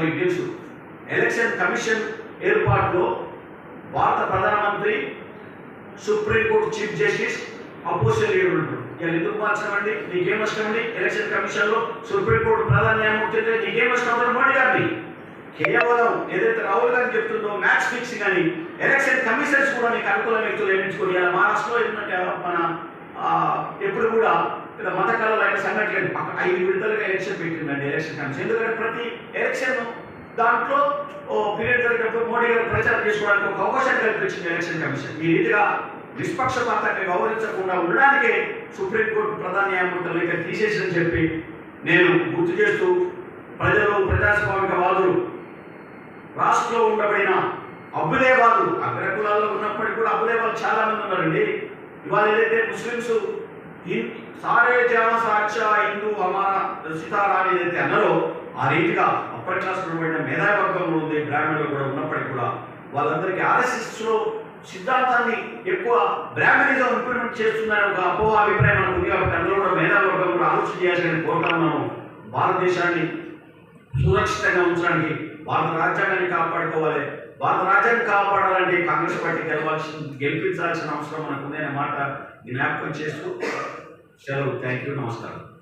మీకు తెలుసు. Election commission ఏర్పాటులో భారత ప్రధానమంత్రి supreme court chief justice opposition leader ఉంటాడు ఇలా ఎందుకు మార్చామండి నీకేం నష్టం అండి? ఎలక్షన్ కమిషన్లో సుప్రీంకోర్టు ప్రధాన న్యాయమూర్తి అయితే నీకేం నష్టం అవుతుంది మోడీ గారిని. కేవలం ఏదైతే రాహుల్ గాంధీ చెప్తుందో మ్యాచ్ ఫిక్సింగ్ అని ఎలక్షన్ కమిషన్స్ కూడా నీకు అనుకూల వ్యక్తులు నియమించుకొని ఇలా మహారాష్ట్రలో ఏంటంటే మన ఎప్పుడు కూడా ఇక్కడ మత కళలు అయిన సంఘటనలు ఐదు విడతలుగా ఎలక్షన్ పెట్టిందండి ఎలక్షన్ కమిషన్ ఎందుకంటే ప్రతి ఎలక్షన్ దాంట్లో ఓ పీరియడ్ జరిగినప్పుడు మోడీ గారు ప్రచారం చేసుకోవడానికి ఒక అవకాశం కల్పించింది ఎలక్షన్ కమిషన్ ఈ రీతిగా నిష్పక్షపాతంగా వ్యవహరించకుండా ఉండడానికే సుప్రీంకోర్టు ప్రధాన న్యాయమూర్తులు ఇక తీసేసని చెప్పి నేను గుర్తు చేస్తూ ప్రజలు ప్రజాస్వామికవాదులు రాష్ట్రంలో ఉండబడిన అభ్యులేవాదులు అగ్రకులాల్లో ఉన్నప్పటికీ కూడా అభ్యులేవాదులు చాలా మంది ఉన్నారండి. ఇవాళ ఏదైతే ముస్లిమ్స్ హిం- సారే జన సాక్ష హిందూ హమారా సితారా అయితే అన్నారో ఆ రీతిగా అప్పటి క్లాస్ మేధావర్గంలో ఉంది బ్రాహ్మణులు కూడా ఉన్నప్పటికీ కూడా వాళ్ళందరికీ ఆర్ఎస్ఎస్లో సిద్ధాంతాన్ని ఎక్కువ బ్రాహ్మణిజం ఇంప్లిమెంట్ చేస్తుందని ఒక అపోహ అభిప్రాయం మనకు ఉంది కాబట్టి అందులో కూడా మేధావర్గం కూడా ఆలోచన చేయాల్సిన కోరుతా మనం భారతదేశాన్ని సురక్షితంగా ఉంచడానికి భారత రాజ్యాంగాన్ని కాపాడుకోవాలి. భారత రాజ్యాన్ని కాపాడాలంటే కాంగ్రెస్ పార్టీ గెలవాల్సిన గెలిపించాల్సిన అవసరం మనకు ఉందనే మాట జ్ఞాపకం చేస్తూ సెలవు. థ్యాంక్ యూ నమస్కారం.